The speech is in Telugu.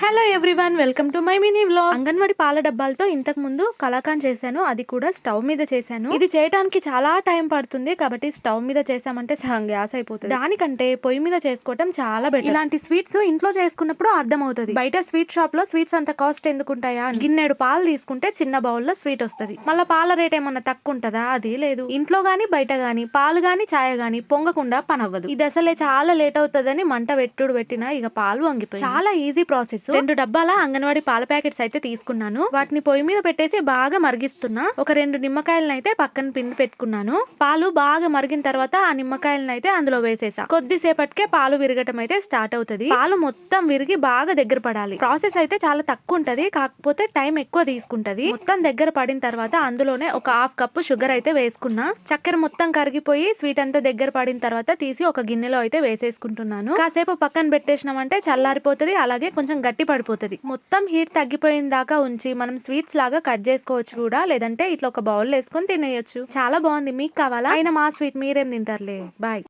Hello everyone welcome to my mini vlog anganwadi పాల డబ్బాలతో ఇంతకు ముందు కలాకాన్ చేశాను. అది కూడా స్టవ్ మీద చేశాను. ఇది చేయడానికి చాలా టైం పడుతుంది కాబట్టి స్టవ్ మీద చేసామంటే సగం గ్యాస్ అయిపోతుంది. దానికంటే పొయ్యి మీద చేసుకోవటం చాలా బెటర్ ఇలాంటి స్వీట్స్ ఇంట్లో చేసుకున్నప్పుడు అర్థం అవుతుంది బయట స్వీట్ షాప్లో స్వీట్స్ అంత కాస్ట్ ఎందుకుంటాయా. గిన్నెడు పాలు తీసుకుంటే చిన్న బౌల్లో స్వీట్ వస్తది. మళ్ళీ పాల రేట్ ఏమన్నా తక్కువ ఉంటదా అది లేదు. ఇంట్లో గానీ బయట గానీ పాలు గానీ ఛాయ గానీ పొంగకుండా పని అవ్వదు ఇది అసలే చాలా లేట్ అవుతుందని మంట పెట్టుడు పెట్టినా ఇక పాలు వంగిపోయి చాలా ఈజీ ప్రాసెస్ రెండు డబ్బాల అంగన్వాడి పాల ప్యాకెట్స్ అయితే తీసుకున్నాను. వాటిని పొయ్యి మీద పెట్టేసి బాగా మరిగిస్తున్నా. ఒక రెండు నిమ్మకాయలను అయితే పక్కన పిండి పెట్టుకున్నాను. పాలు బాగా మరిగిన తర్వాత ఆ నిమ్మకాయలను అయితే అందులో వేసేసా. కొద్దిసేపటికే పాలు విరగటం అయితే స్టార్ట్ అవుతది. పాలు మొత్తం విరిగి బాగా దగ్గర పడాలి. ప్రాసెస్ అయితే చాలా తక్కువ ఉంటది. కాకపోతే టైం ఎక్కువ తీసుకుంటది. మొత్తం దగ్గర పడిన తర్వాత అందులోనే ఒక హాఫ్ కప్పు షుగర్ అయితే వేసుకున్నా. చక్కెర మొత్తం కరిగిపోయి స్వీట్ అంతా దగ్గర పడిన తర్వాత తీసి ఒక గిన్నెలో అయితే వేసేసుకుంటున్నాను. కాసేపు పక్కన పెట్టేసినామంటే చల్లారిపోతది. అలాగే కొంచెం గట్టి గట్టి పడిపోతది. మొత్తం హీట్ తగ్గిపోయిన దాకా ఉంచి మనం స్వీట్స్ లాగా కట్ చేసుకోవచ్చు కూడా లేదంటే ఇట్లా ఒక బౌల్ వేసుకొని తినేయొచ్చు. చాలా బాగుంది. మీకు కావాలా? అయినా మా స్వీట్ మీరేం తింటారులే. బాయ్.